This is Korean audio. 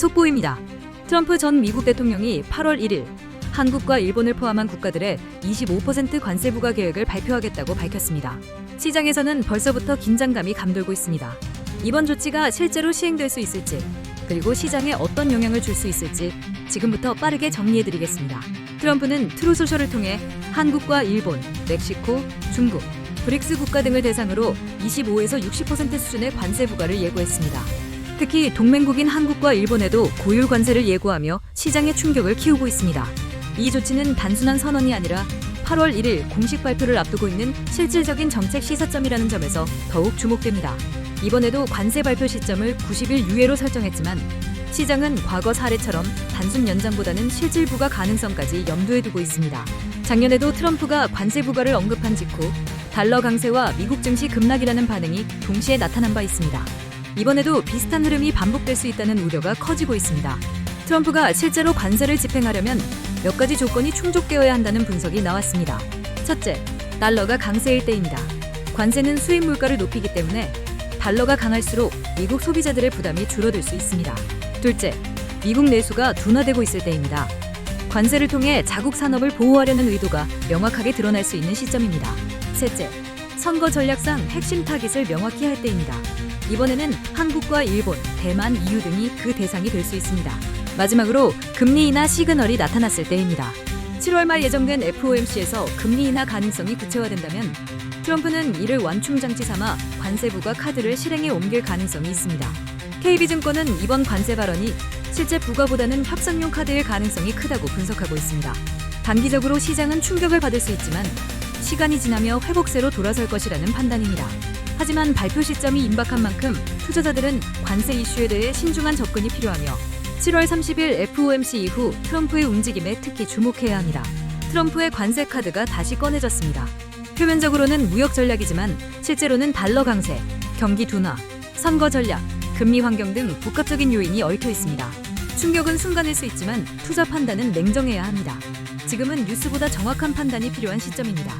속보입니다. 트럼프 전 미국 대통령이 8월 1일 한국과 일본을 포함한 국가들의 25% 관세 부과 계획을 발표하겠다고 밝혔습니다. 시장에서는 벌써부터 긴장감이 감돌고 있습니다. 이번 조치가 실제로 시행될 수 있을지, 그리고 시장에 어떤 영향을 줄 수 있을지 지금부터 빠르게 정리해드리겠습니다. 트럼프는 트루소셜을 통해 한국과 일본, 멕시코, 중국, 브릭스 국가 등을 대상으로 25에서 60% 수준의 관세 부과를 예고했습니다. 특히 동맹국인 한국과 일본에도 고율 관세를 예고하며 시장의 충격을 키우고 있습니다. 이 조치는 단순한 선언이 아니라 8월 1일 공식 발표를 앞두고 있는 실질적인 정책 시사점이라는 점에서 더욱 주목됩니다. 이번에도 관세 발표 시점을 90일 유예로 설정했지만 시장은 과거 사례처럼 단순 연장보다는 실질 부과 가능성까지 염두에 두고 있습니다. 작년에도 트럼프가 관세 부과를 언급한 직후 달러 강세와 미국 증시 급락이라는 반응이 동시에 나타난 바 있습니다. 이번에도 비슷한 흐름이 반복될 수 있다는 우려가 커지고 있습니다. 트럼프가 실제로 관세를 집행하려면 몇 가지 조건이 충족되어야 한다는 분석이 나왔습니다. 첫째, 달러가 강세일 때입니다. 관세는 수입 물가를 높이기 때문에 달러가 강할수록 미국 소비자들의 부담이 줄어들 수 있습니다. 둘째, 미국 내수가 둔화되고 있을 때입니다. 관세를 통해 자국 산업을 보호하려는 의도가 명확하게 드러날 수 있는 시점입니다. 셋째, 선거 전략상 핵심 타깃을 명확히 할 때입니다. 이번에는 한국과 일본, 대만, EU 등이 그 대상이 될 수 있습니다. 마지막으로 금리 인하 시그널이 나타났을 때입니다. 7월 말 예정된 FOMC에서 금리 인하 가능성이 구체화된다면 트럼프는 이를 완충 장치 삼아 관세부가 카드를 실행에 옮길 가능성이 있습니다. KB증권은 이번 관세 발언이 실제 부과보다는 협상용 카드일 가능성이 크다고 분석하고 있습니다. 단기적으로 시장은 충격을 받을 수 있지만 시간이 지나며 회복세로 돌아설 것이라는 판단입니다. 하지만 발표 시점이 임박한 만큼 투자자들은 관세 이슈에 대해 신중한 접근이 필요하며 7월 30일 FOMC 이후 트럼프의 움직임에 특히 주목해야 합니다. 트럼프의 관세 카드가 다시 꺼내졌습니다. 표면적으로는 무역 전략이지만 실제로는 달러 강세, 경기 둔화, 선거 전략, 금리 환경 등 복합적인 요인이 얽혀 있습니다. 충격은 순간일 수 있지만 투자 판단은 냉정해야 합니다. 지금은 뉴스보다 정확한 판단이 필요한 시점입니다.